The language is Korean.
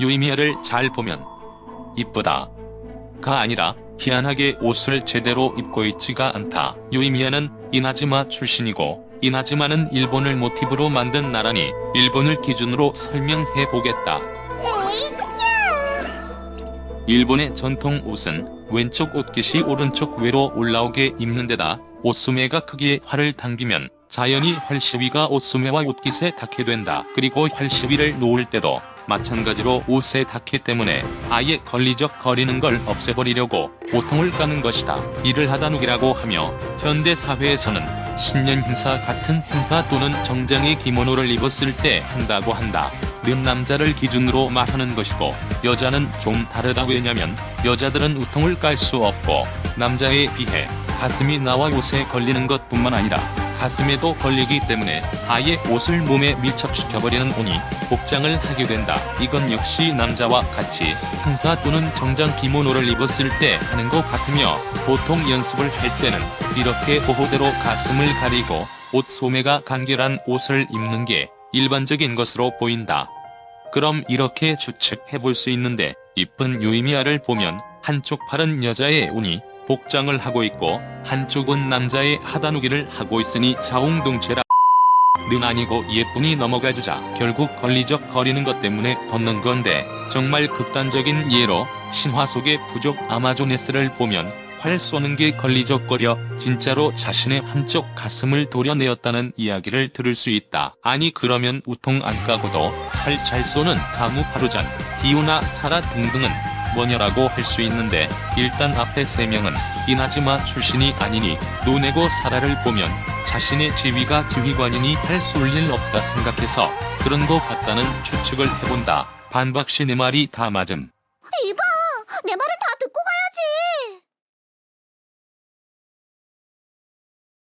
유이미야를 잘 보면 이쁘다. 가 아니라 희한하게 옷을 제대로 입고 있지가 않다. 유이미야는 이나즈마 출신이고 이나즈마는 일본을 모티브로 만든 나라니 일본을 기준으로 설명해 보겠다. 일본의 전통 옷은 왼쪽 옷깃이 오른쪽 외로 올라오게 입는 데다 옷소매가 크기에 활을 당기면 자연히 활시위가 옷소매와 옷깃에 닿게 된다. 그리고 활시위를 놓을 때도 마찬가지로 옷에 닿기 때문에 아예 걸리적 거리는 걸 없애버리려고 보통을 까는 것이다. 이를 하다누기라고 하며 현대 사회에서는 신년 행사 같은 행사 또는 정장의 기모노를 입었을 때 한다고 한다. 는 남자를 기준으로 말하는 것이고 여자는 좀 다르다 왜냐면 여자들은 우통을 깔 수 없고 남자에 비해 가슴이 나와 옷에 걸리는 것뿐만 아니라 가슴에도 걸리기 때문에 아예 옷을 몸에 밀착시켜버리는 오니 복장을 하게 된다. 이건 역시 남자와 같이 행사 또는 정장 기모노를 입었을 때 하는 것 같으며 보통 연습을 할 때는 이렇게 보호대로 가슴을 가리고 옷 소매가 간결한 옷을 입는 게 일반적인 것으로 보인다. 그럼 이렇게 추측해 볼 수 있는데 이쁜 유이미아를 보면 한쪽 팔은 여자의 운이 복장을 하고 있고 한쪽은 남자의 하다누기를 하고 있으니 자웅동체라. 는 아니고 예쁜이 넘어가주자. 결국 걸리적 거리는 것 때문에 걷는 건데 정말 극단적인 예로 신화 속의 부족 아마조네스를 보면 활 쏘는 게 걸리적거려 진짜로 자신의 한쪽 가슴을 도려내었다는 이야기를 들을 수 있다. 아니 그러면 우통 안 까고도 활 잘 쏘는 가무 파루잔, 디오나 사라 등등은 뭐냐라고 할 수 있는데 일단 앞에 세 명은 이나즈마 출신이 아니니 노네고 사라를 보면 자신의 지위가 지휘관이니 할 쏠 일 없다 생각해서 그런 거 같다는 추측을 해본다. 반박씨 내 말이 다 맞음.